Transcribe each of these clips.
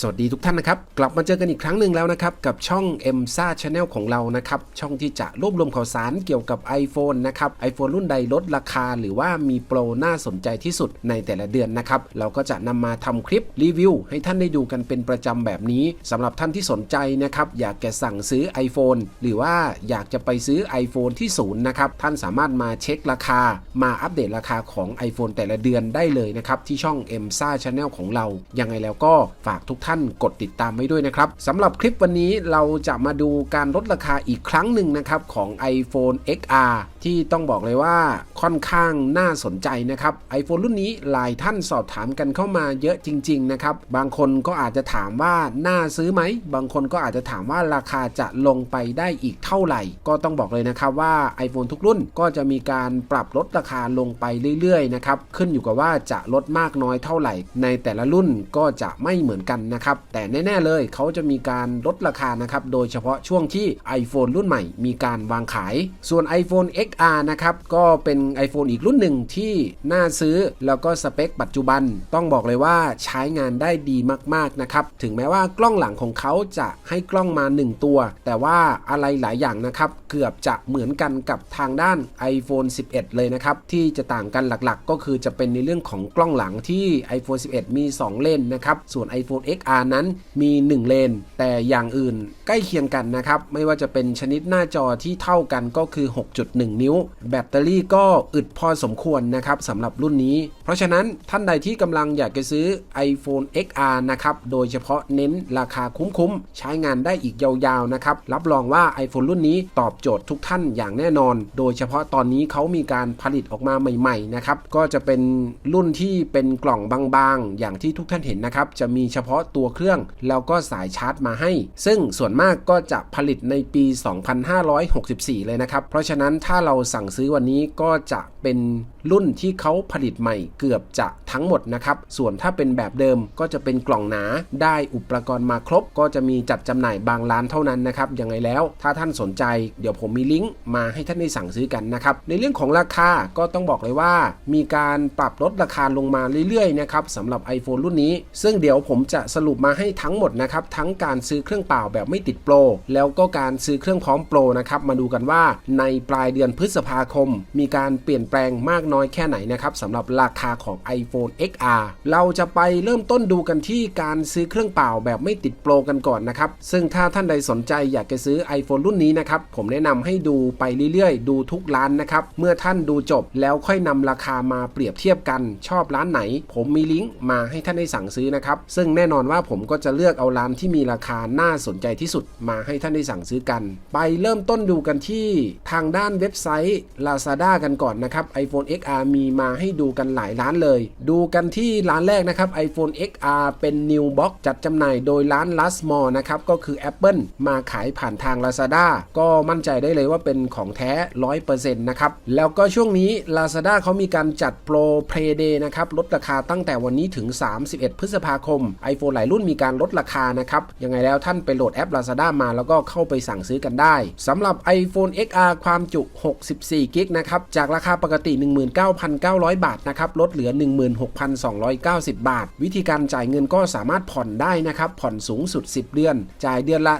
สวัสดีทุกท่านนะครับ กลับมาเจอกันอีกครั้งหนึ่งแล้วนะครับ กับช่อง m s a Channel ของเรานะครับ ช่องที่จะรวบรวมข่าวสารเกี่ยวกับ iPhone นะครับ iPhone รุ่นใดลดราคา หรือว่ามีโปรน่าสนใจที่สุดในแต่ละเดือนนะครับ เราก็จะนำมาทำคลิปรีวิว ให้ท่านได้ดูกันเป็นประจำแบบนี้สำหรับท่านที่สนใจนะครับ อยากจะสั่งซื้อ iPhone หรือว่าอยากจะไปซื้อ iPhone ที่ศูนย์นะครับท่านสามารถมาเช็คราคา มาอัปเดตราคาของ iPhone แต่ละเดือนได้เลยนะครับที่ช่อง m s a Channel ของเรายังไงแล้วก็ฝากทุกท่านกดติดตามไว้ด้วยนะครับสำหรับคลิปวันนี้เราจะมาดูการลดราคาอีกครั้งหนึ่งนะครับของ iPhone XR ที่ต้องบอกเลยว่าค่อนข้างน่าสนใจนะครับ iPhone รุ่นนี้หลายท่านสอบถามกันเข้ามาเยอะจริง ๆ นะครับ บางคนก็อาจจะถามว่าน่าซื้อไหม บางคนก็อาจจะถามว่าราคาจะลงไปได้อีกเท่าไหร่ ก็ต้องบอกเลยนะครับว่า iPhone ทุกรุ่นก็จะมีการปรับลดราคาลงไปเรื่อยๆนะครับขึ้นอยู่กับว่าจะลดมากน้อยเท่าไหร่ ในแต่ละรุ่นก็จะไม่เหมือนกันนะครับ แต่แน่ๆเลยเขาจะมีการลดราคานะครับ โดยเฉพาะช่วงที่ iPhone รุ่นใหม่มีการวางขาย ส่วน iPhone XR นะครับ ก็เป็น iPhone อีกรุ่นหนึ่งที่น่าซื้อแล้วก็สเปคปัจจุบัน ต้องบอกเลยว่าใช้งานได้ดีมากๆนะครับ ถึงแม้ว่ากล้องหลังของเขาจะให้กล้องมา 1 ตัว แต่ว่าอะไรหลายอย่างนะครับ เกือบจะเหมือนกันกับทางด้าน iPhone 11 เลยนะครับ ที่จะต่างกันหลักๆ ก็คือจะเป็นในเรื่องของกล้องหลังที่ iPhone 11 มี 2 เลนนะครับ ส่วน iPhone XR นั้นมี 1 เลน แต่อย่างอื่นใกล้เคียงกันนะครับ ไม่ว่าจะเป็นชนิดหน้าจอที่เท่ากันก็คือ 6.1 นิ้ว แบตเตอรี่ก็อึดพอสมควรนะครับสำหรับรุ่นนี้ เพราะฉะนั้นท่านใดที่กำลังอยากจะซื้อ iPhone XR นะครับโดยเฉพาะเน้นราคาคุ้มๆ ใช้งานได้อีกยาวๆนะครับรับรองว่า iPhone รุ่นนี้ตอบโจทย์ทุกท่านอย่างแน่นอน โดยเฉพาะตอนนี้เขามีการผลิตออกมาใหม่ๆนะครับก็จะเป็นรุ่นที่เป็นกล่องบางๆ อย่างที่ทุกท่านเห็นนะครับจะมีเฉพาะตัวเครื่อง แล้วก็สายชาร์จมาให้ ซึ่งส่วนมากก็จะผลิตในปี 2564 เลยนะครับ เพราะฉะนั้นถ้าเราสั่งซื้อวันนี้ก็จะเป็น รุ่นที่เขาผลิตใหม่เกือบจะทั้งหมดนะครับ ส่วนถ้าเป็นแบบเดิมก็จะเป็นกล่องหนา ได้อุปกรณ์มาครบ ก็จะมีจัดจำหน่ายบางร้านเท่านั้นนะครับ ยังไงแล้ว ถ้าท่านสนใจ เดี๋ยวผมมีลิงก์มาให้ท่านได้สั่งซื้อกันนะครับ ในเรื่องของราคา ก็ต้องบอกเลยว่า มีการปรับลดราคาลงมาเรื่อยๆนะครับสำหรับ iPhone รุ่นนี้ ซึ่งเดี๋ยวผมจะสรุปมาให้ทั้งหมดนะครับทั้งการซื้อเครื่องเปล่าแบบไม่ติดโปร แล้วก็การซื้อเครื่องพร้อมโปรนะครับมาดูกันว่าในปลายเดือนพฤษภาคม มีการเปลี่ยนแปลงมากน้อยน้อยแค่ไหนนะครับสำหรับราคาของ iPhone XR เราจะไปเริ่มต้นดูกันที่การซื้อเครื่องเปล่าแบบไม่ติดโปรกันก่อนนะครับ ซึ่งถ้าท่านใดสนใจอยากจะซื้อ iPhone รุ่นนี้นะครับ ผมแนะนำให้ดูไปเรื่อยๆ ดูทุกร้านนะครับ เมื่อท่านดูจบแล้วค่อยนำราคามาเปรียบเทียบกัน ชอบร้านไหน ผมมีลิงก์มาให้ท่านได้สั่งซื้อนะครับ ซึ่งแน่นอนว่าผมก็จะเลือกเอาร้านที่มีราคาน่าสนใจที่สุดมาให้ท่านได้สั่งซื้อกัน ไปเริ่มต้นดูกันที่ทางด้านเว็บไซต์ Lazada กันก่อนนะครับ iPhone X XR มีมาให้ดูกันหลายร้านเลย ดูกันที่ร้านแรกนะครับ iPhone XR เป็น New Box จัดจำหน่ายโดยร้าน Last Mall นะครับ ก็คือ Apple มาขายผ่านทาง Lazada ก็มั่นใจได้เลยว่าเป็นของแท้ 100%นะครับ แล้วก็ช่วงนี้ Lazada เขามีการจัดโปร Play Day นะครับ ลดราคาตั้งแต่วันนี้ถึง 31 พฤษภาคม iPhone หลายรุ่นมีการลดราคานะครับ ยังไงแล้วท่านไปโหลดแอป Lazada มาแล้วก็เข้าไปสั่งซื้อกันได้สำหรับ iPhone XR ความจุ 64กิกนะครับ จากราคาปกติ19,900 บาทนะครับลดเหลือ 16,290 บาท วิธีการจ่ายเงินก็สามารถผ่อนได้นะครับผ่อนสูงสุด 10 เดือน จ่ายเดือนละ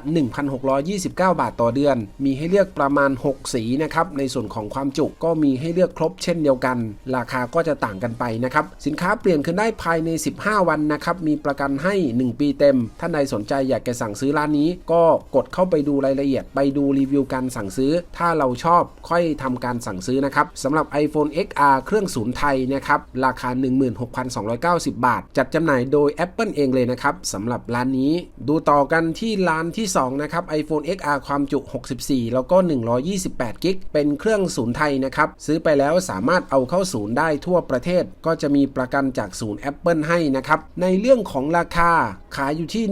1,629 บาทต่อเดือน มีให้เลือกประมาณ 6 สีนะครับในส่วนของความจุก็มีให้เลือกครบเช่นเดียวกัน ราคาก็จะต่างกันไปนะครับสินค้าเปลี่ยนคืนได้ภายใน 15 วันนะครับมีประกันให้ 1 ปีเต็ม ท่านใดสนใจอยากจะสั่งซื้อร้านนี้ ก็กดเข้าไปดูรายละเอียดไปดูรีวิวการสั่งซื้อ ถ้าเราชอบค่อยทำการสั่งซื้อนะครับสำหรับ iPhone X XR เครื่องศูนย์ไทยนะครับ ราคา 16,290 บาท จัดจำหน่ายโดย Apple เองเลยนะครับสำหรับร้านนี้ ดูต่อกันที่ร้านที่ 2 นะครับ iPhone XR ความจุ 64 แล้วก็ 128 กิก เป็นเครื่องศูนย์ไทยนะครับ ซื้อไปแล้วสามารถเอาเข้าศูนย์ได้ทั่วประเทศ ก็จะมีประกันจากศูนย์ Apple ให้นะครับ ในเรื่องของราคาขายอยู่ที่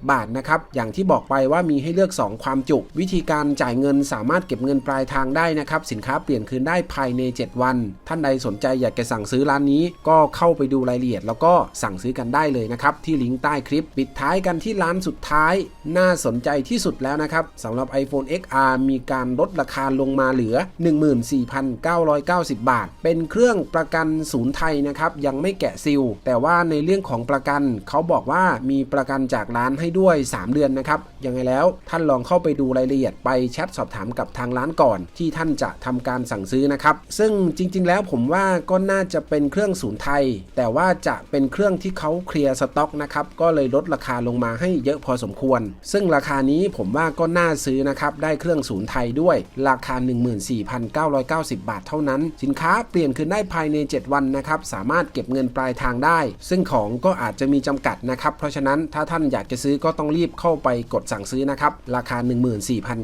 16,190 บาทนะครับ อย่างที่บอกไปว่ามีให้เลือก 2 ความจุ วิธีการจ่ายเงินสามารถเก็บเงินปลายทางได้นะครับ สินค้าเปลี่ยนคืนได้ภายใน 7 วัน ท่านใดสนใจอยากจะสั่งซื้อร้านนี้ ก็เข้าไปดูรายละเอียด แล้วก็สั่งซื้อกันได้เลยนะครับ ที่ลิงก์ใต้คลิป ปิดท้ายกันที่ร้านสุดท้าย น่าสนใจที่สุดแล้วนะครับสำหรับ iPhone XR มีการลดราคาลงมาเหลือ 14,990 บาท เป็นเครื่องประกันศูนย์ไทยนะครับ ยังไม่แกะซิล แต่ว่าในเรื่องของประกันเขาบอกว่ามีประกันจากร้านให้ด้วย 3 เดือนนะครับยังไงแล้วท่านลองเข้าไปดูรายละเอียดไปแชทสอบถามกับทางร้านก่อน ที่ท่านจะทำการสั่งซื้อนะนะครับ ซึ่งจริง ๆ แล้วผมว่าก็น่าจะเป็นเครื่องศูนย์ไทย แต่ว่าจะเป็นเครื่องที่เขาเคลียร์สต็อกนะครับ ก็เลยลดราคาลงมาให้เยอะพอสมควร ซึ่งราคานี้ผมว่าก็น่าซื้อนะครับ ได้เครื่องศูนย์ไทยด้วย ราคา 14,990 บาทเท่านั้น สินค้าเปลี่ยนคืนได้ภายใน 7 วันนะครับ สามารถเก็บเงินปลายทางได้ ซึ่งของก็อาจจะมีจำกัดนะครับ เพราะฉะนั้นถ้าท่านอยากจะซื้อก็ต้องรีบเข้าไปกดสั่งซื้อนะครับ ราคา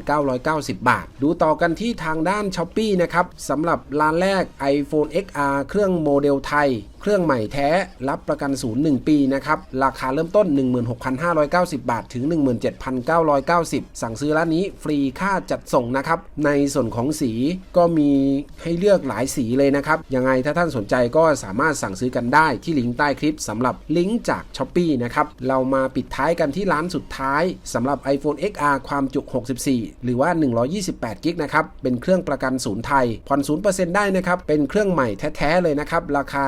14,990 บาท ดูต่อกันที่ทางด้าน s h อ p e e นะครับสำำหรับร้านแรก iPhone XR เครื่องโมเดลไทย เครื่องใหม่แท้ รับประกันศูนย์1ปีนะครับ ราคาเริ่มต้น 16,590 บาท ถึง 17,990 สั่งซื้อร้านนี้ฟรีค่าจัดส่งนะครับ ในส่วนของสีก็มีให้เลือกหลายสีเลยนะครับ ยังไงถ้าท่านสนใจก็สามารถสั่งซื้อกันได้ที่ลิงก์ใต้คลิปสำหรับลิงก์จาก s h อ p e e นะครับ เรามาปิดท้ายกันที่ร้านสุดท้ายสำหรับ iPhone XR ความจุ 64 หรือว่า 128 กิกนะครับ เป็นเครื่องประกันศูนย์ไทยผ่อน0%ได้นะครับ เป็นเครื่องใหม่แท้ๆเลยนะครับ ราคา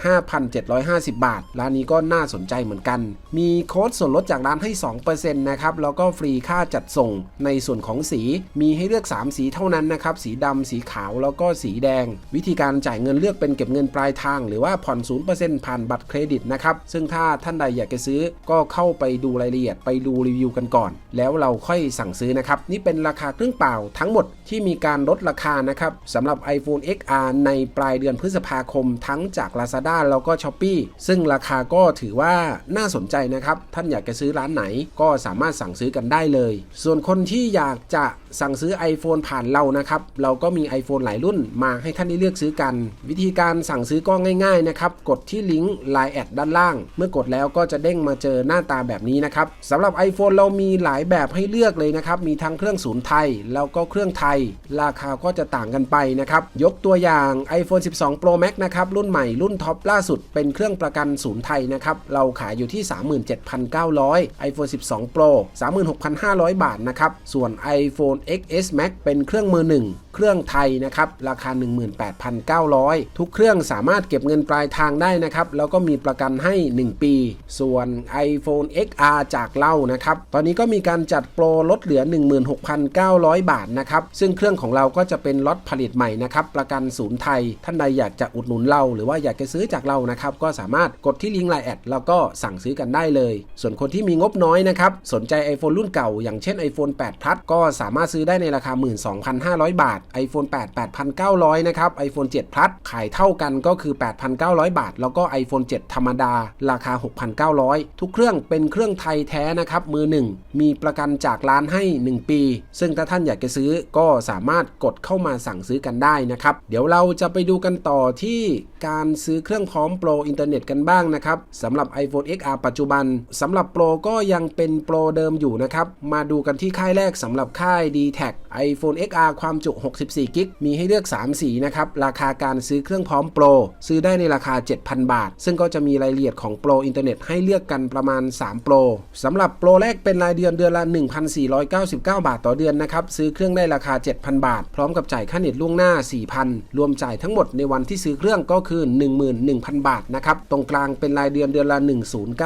15,750 บาท ร้านนี้ก็น่าสนใจเหมือนกัน มีโค้ดส่วนลดจากร้านให้ 2%นะครับ แล้วก็ฟรีค่าจัดส่ง ในส่วนของสี มีให้เลือก 3 สีเท่านั้นนะครับ สีดำ สีขาว แล้วก็สีแดง วิธีการจ่ายเงินเลือกเป็นเก็บเงินปลายทาง หรือว่าผ่อน 0%ผ่านบัตรเครดิตนะครับ ซึ่งถ้าท่านใดอยากจะซื้อ ก็เข้าไปดูรายละเอียด ไปดูรีวิวกันก่อน แล้วเราค่อยสั่งซื้อนะครับ นี่เป็นราคาเครื่องเปล่าทั้งหมดที่มีการลดราคานะครับสำหรับ iPhone XR ในปลายเดือนพฤษภาคมทั้งจาก Lazada แล้วก็ s h อ p e e ซึ่งราคาก็ถือว่าน่าสนใจนะครับ ท่านอยากจะซื้อร้านไหนก็สามารถสั่งซื้อกันได้เลย ส่วนคนที่อยากจะ สั่งซื้อ iPhone ผ่านเรานะครับ เราก็มี iPhone หลายรุ่นมาให้ท่านได้เลือกซื้อกัน วิธีการสั่งซื้อก็ง่ายๆนะครับ กดที่ลิงก์ Line แอดด้านล่าง เมื่อกดแล้วก็จะเด้งมาเจอหน้าตาแบบนี้นะครับสำหรับ iPhone เรามีหลายแบบให้เลือกเลยนะครับ มีทั้งเครื่องศูนย์ไทย แล้วก็เครื่องไทย ราคาก็จะต่างกันไปนะครับ ยกตัวอย่าง iPhone 12 Pro Max นะครับ รุ่นใหม่รุ่นท็อปล่าสุดเป็นเครื่องประกันศูนย์ไทยนะครับ เราขายอยู่ที่ 37,900 iPhone 12 Pro 36,500 บาทนะครับ ส่วน iPhone XS Max เป็นเครื่องมือหนึ่งเครื่องไทยนะครับ ราคา 18,900 ทุกเครื่องสามารถเก็บเงินปลายทางได้นะครับ แล้วก็มีประกันให้ 1 ปี ส่วน iPhone XR จากเล่านะครับ ตอนนี้ก็มีการจัดโปรลดเหลือ 16,900 บาทนะครับ ซึ่งเครื่องของเราก็จะเป็นล็อตผลิตใหม่นะครับ ประกันศูนย์ไทย ท่านใดอยากจะอุดหนุนเรา หรือว่าอยากจะซื้อจากเรานะครับ ก็สามารถกดที่ลิงก์ไลน์แอดแล้วก็สั่งซื้อกันได้เลย ส่วนคนที่มีงบน้อยนะครับ สนใจ iPhone รุ่นเก่า อย่างเช่น iPhone 8 Plus ก็สามารถซื้อได้ในราคา 12,500 บาท iPhone 8 8,900 นะครับ iPhone 7 Plus ขายเท่ากันก็คือ 8,900 บาท แล้วก็ iPhone 7 ธรรมดา ราคา 6,900 ทุกเครื่องเป็นเครื่องไทยแท้นะครับ มือหนึ่งมีประกันจากร้านให้ 1 ปี ซึ่งถ้าท่านอยากจะซื้อก็สามารถกดเข้ามาสั่งซื้อกันได้นะครับ เดี๋ยวเราจะไปดูกันต่อที่การซื้อเครื่องพร้อมโปรอินเทอร์เน็ตกันบ้างนะครับสำหรับ iPhone XR ปัจจุบันสำหรับโปรก็ยังเป็นโปรเดิมอยู่นะครับมาดูกันที่ค่ายแรกสำหรับค่าย d t แท iPhone XR ความจุ 64กิกมีให้เลือก 3 สีนะครับ ราคาการซื้อเครื่องพร้อมโปร ซื้อได้ในราคา 7,000 บาท ซึ่งก็จะมีรายละเอียดของโปรอินเทอร์เน็ตให้เลือกกันประมาณ 3 โปรสำหรับโปรแรกเป็นรายเดือนเดือนละ 1,499 บาทต่อเดือนนะครับ ซื้อเครื่องได้ราคา 7,000 บาท พร้อมกับจ่ายค่าเน็ตล่วงหน้า 4,000 รวมจ่ายทั้งหมดในวันที่ซื้อเครื่องก็คือ 11,000 บาทนะครับ ตรงกลางเป็นรายเดือนเดือนละ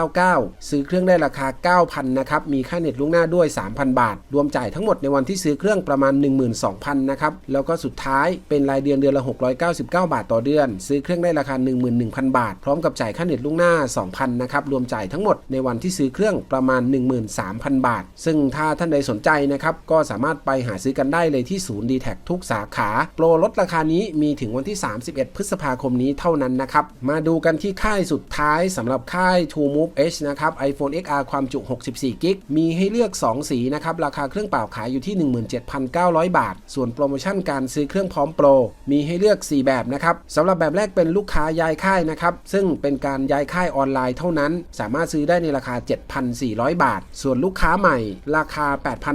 1099 ซื้อเครื่องได้ราคา 9,000 นะครับ มีค่าเน็ตล่วงหน้าด้วย 3,000 บาท รวมจ่ายทั้งหมดในวันที่ซื้อเครื่องประประมาณ 12,000นะครับ แล้วก็สุดท้ายเป็นรายเดือนเดือนละ 699 บาทต่อเดือน ซื้อเครื่องได้ราคา 11,000 บาท พร้อมกับจ่ายค่าเน็ตล่วงหน้า 2,000นะครับ รวมจ่ายทั้งหมดในวันที่ซื้อเครื่องประมาณ 13,000 บาท ซึ่งถ้าท่านใดสนใจนะครับก็สามารถไปหาซื้อกันได้เลยที่ศูนย์ d t แททุกสาขา โปรลดราคานี้มีถึงวันที่ 31 พฤษภาคมนี้เท่านั้นนะครับมาดูกันที่ค่ายสุดท้ายสำหรับค่าย True Move H นะครับ iPhone XR ความจุ 64กิกมีให้เลือก 2 สีนะครับราคาเครื่องเปล่าขายอยู่ที่ 17,0 2,900 บาท ส่วนโปรโมชั่นการซื้อเครื่องพร้อมโปร มีให้เลือก 4 แบบนะครับสำหรับแบบแรกเป็นลูกค้าย้ายค่ายนะครับซึ่งเป็นการย้ายค่ายออนไลน์เท่านั้น สามารถซื้อได้ในราคา 7,400 บาท ส่วนลูกค้าใหม่ ราคา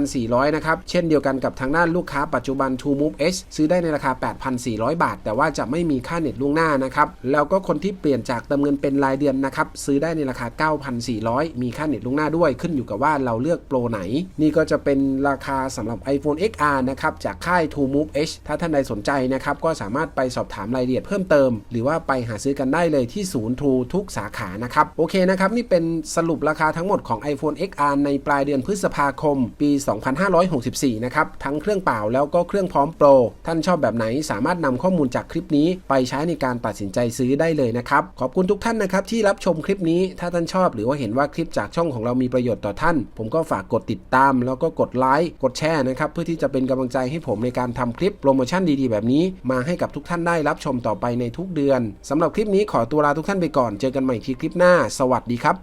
8,400 นะครับ เช่นเดียวกันกับทางด้านลูกค้าปัจจุบัน True Move H ซื้อได้ในราคา 8,400 บาท แต่ว่าจะไม่มีค่าเน็ตล่วงหน้านะครับ แล้วก็คนที่เปลี่ยนจากเติมเงินเป็นรายเดือนนะครับ ซื้อได้ในราคา 9,400 มีค่าเน็ตล่วงหน้าด้วย ขึ้นอยู่กับว่าเราเลือกโปรไหน นี่ก็จะเป็นราคาสำหรับ iPhone X XR นะครับจากค่าย True Move H ถ้าท่านใดสนใจนะครับก็สามารถไปสอบถามรายละเอียดเพิ่มเติม หรือว่าไปหาซื้อกันได้เลยที่ศูนย์ True ทุกสาขานะครับโอเคนะครับนี่เป็นสรุปราคาทั้งหมดของ iPhone XR ในปลายเดือนพฤษภาคม ปี 2564 นะครับทั้งเครื่องเปล่าแล้วก็เครื่องพร้อมโปร ท่านชอบแบบไหนสามารถนำข้อมูลจากคลิปนี้ ไปใช้ในการตัดสินใจซื้อได้เลยนะครับขอบคุณทุกท่านนะครับที่รับชมคลิปนี้ถ้าท่านชอบหรือว่าเห็นว่าคลิปจากช่องของเรามีประโยชน์ต่อท่าน ผมก็ฝากกดติดตาม แล้วก็กดไลค์กดแชร์นะครับเพื่อที่จะเป็นกำลังใจให้ผมในการทำคลิปโปรโมชั่นดีๆ แบบนี้ มาให้กับทุกท่านได้รับชมต่อไปในทุกเดือนสำหรับคลิปนี้ขอตัวลาทุกท่านไปก่อน เจอกันใหม่ที่คลิปหน้า สวัสดีครับ